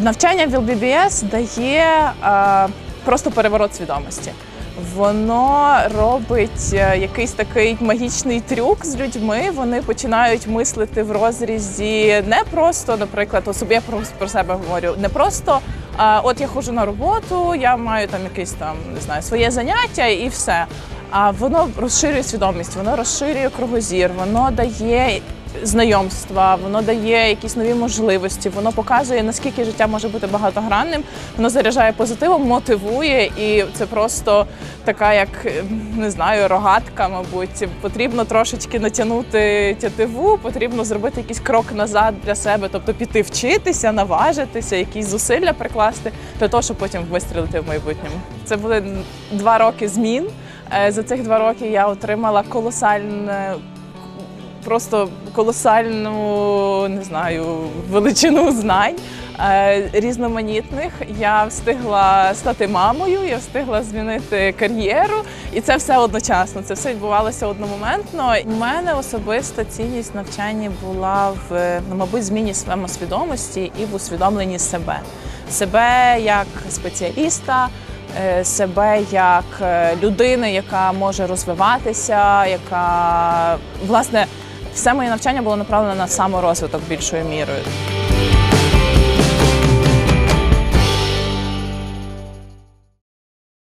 Навчання в LBBS дає е, просто переворот свідомості. Воно робить е, якийсь такий магічний трюк з людьми. Вони починають мислити в розрізі не просто, наприклад, особі я про, себе говорю, не просто а, от я ходжу на роботу, я маю там якесь там не знаю своє заняття і все. А воно розширює свідомість, воно розширює кругозір, воно дає знайомства, воно дає якісь нові можливості, воно показує наскільки життя може бути багатогранним, воно заряджає позитивом, мотивує, і це просто така, як не знаю, рогатка, мабуть. Потрібно трошечки натягнути тятиву, потрібно зробити якийсь крок назад для себе, тобто піти вчитися, наважитися, якісь зусилля прикласти для того, щоб потім вистрілити в майбутньому. Це були два роки змін. Е, За цих два роки я отримала колосальне просто колосальну не знаю величину знань е, різноманітних. Я встигла стати мамою, я встигла змінити кар'єру, і це все одночасно. Це все відбувалося одномоментно. У мене особиста цінність навчання була в ну, мабуть зміні самосвідомості і в усвідомленні себе. Себе як спеціаліста, е, себе як е, людини, яка може розвиватися, яка власне все моє навчання було направлено на саморозвиток більшою мірою.